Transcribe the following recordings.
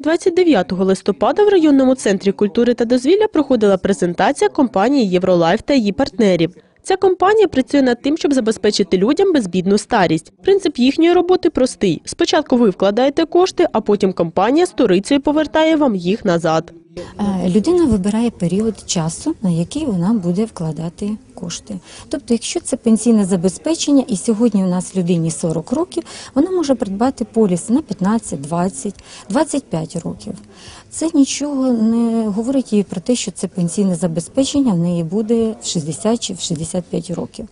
29 листопада в районному центрі культури та дозвілля проходила презентація компанії Євролайф та її партнерів. Ця компанія працює над тим, щоб забезпечити людям безбідну старість. Принцип їхньої роботи простий: спочатку ви вкладаєте кошти, а потім компанія з турицею повертає вам їх назад. Е, Людина вибирає період часу, на який вона буде вкладати кошти. Тобто, якщо це пенсійне забезпечення, і сьогодні у нас людині 40 років, вона може придбати поліс на 15, 20, 25 років. Це нічого не говорить їй про те, що це пенсійне забезпечення в неї буде в 60 чи в 65 років.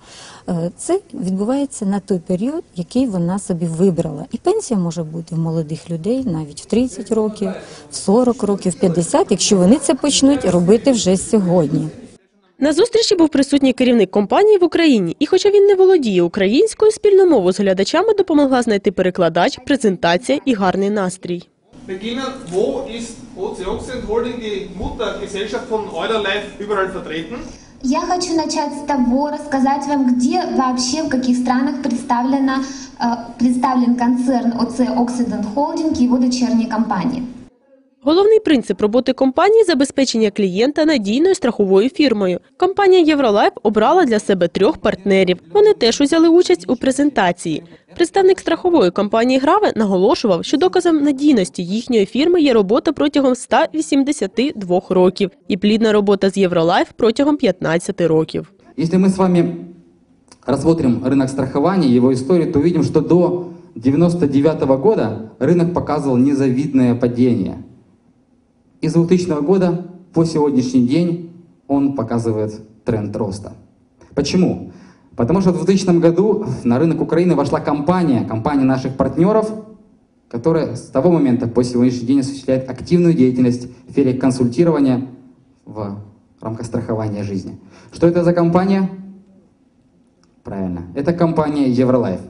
Е, Це відбувається на той період, який вона собі вибрала. І пенсія може бути в молодих людей навіть в 30 років, в 40 років, в 50, якщо вони це почнуть робити вже сьогодні. На зустрічі був присутній керівник компанії в Україні, і хоча він не володіє українською, спільну мову з глядачами допомогла знайти перекладач, презентація і гарний настрій. Beginnen, wo ist OC Holding, die Muttergesellschaft von Euler Life, überall vertreten? Я хочу начать с того, рассказать вам, где вообще, в каких странах представлена, э, представлен концерн ОЦ Occident Holding и его дочерние компании. Головний принцип роботи компанії забезпечення клієнта надійною страховою фірмою. Компанія Євролайф обрала для себе трьох партнерів. Вони теж узяли участь у презентації. Представник страхової компанії Граве наголошував, що доказом надійності їхньої фірми є робота протягом 182 років і плідна робота з Євролайф протягом 15 років. Если мы с вами рассмотрим рынок страхования, его историю, то увидим, что до 99 года рынок показывал незавидное падение. И с 2000 года по сегодняшний день он показывает тренд роста. Почему? Потому что в 2000 году на рынок Украины вошла компания, компания наших партнеров, которая с того момента по сегодняшний день осуществляет активную деятельность в сфере консультирования в рамках страхования жизни. Что это за компания? Правильно, это компания Евролайф.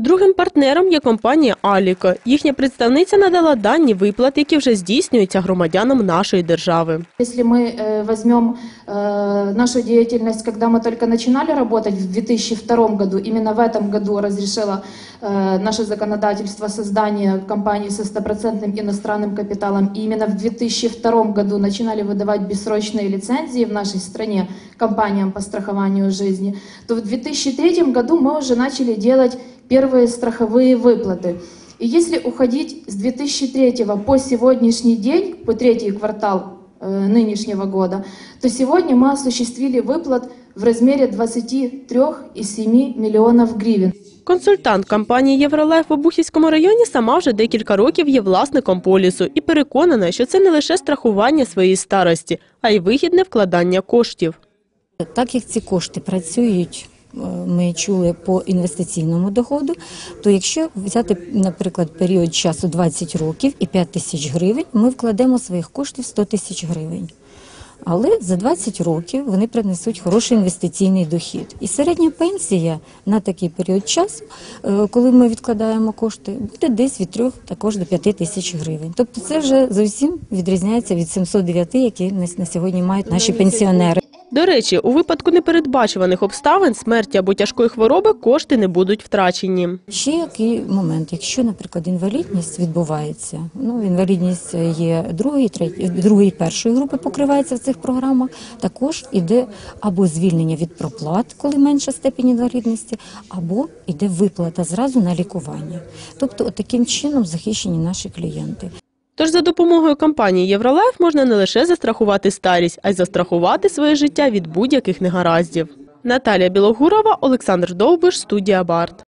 Другим партнером є компанія Аліко. Їхня представниця надала дані виплат, які вже здійснюються громадянам нашої держави. Если мы э, возьмем э, нашу деятельность, когда мы только начинали работать в 2002 году, именно в этом году разрешило э, наше законодательство создание компании со стопроцентным иностранным капиталом, и именно в 2002 году начинали выдавать бессрочные лицензии в нашей стране компаниям по страхованию жизни, то в 2003 году мы уже начали делать первые страховые выплаты. И если уходить с 2003 по сегодняшний день, по третий квартал э, нынешнего года, то сегодня мы осуществили выплат в размере 23,7 миллионов гривен. Консультант компанії Євролайф в Обухівському районі сама вже декілька років є власником полісу і переконана, що це не лише страхування своєї старості, а й вигідне вкладання коштів. Так як ці кошти працюють, е, ми чули по інвестиційному доходу, то якщо взяти, наприклад, період часу 20 років і 5 тисяч гривень, ми вкладемо своїх коштів 100 тисяч гривень. Але за 20 років вони принесуть хороший інвестиційний дохід. І середня пенсія на такий період часу, е, коли ми відкладаємо кошти, буде десь від 3 також до 5 тисяч гривень. Тобто це вже зовсім відрізняється від 709, які на на сьогодні мають наші пенсіонери. До речі, у випадку непередбачуваних обставин, смерті або тяжкої хвороби кошти не будуть втрачені. Ще який момент, якщо, наприклад, інвалідність відбувається, ну інвалідність є другої, третьої, другої, першої групи покривається в цих програмах. Також іде або звільнення від проплат, коли менша степень інвалідності, або іде виплата зразу на лікування. Тобто, таким чином захищені наші клієнти. Тож за допомогою компанії Євролайф можна не лише застрахувати старість, а й застрахувати своє життя від будь-яких негараздів. Наталія Білогурова, Олександр Довбиш, студія Барт.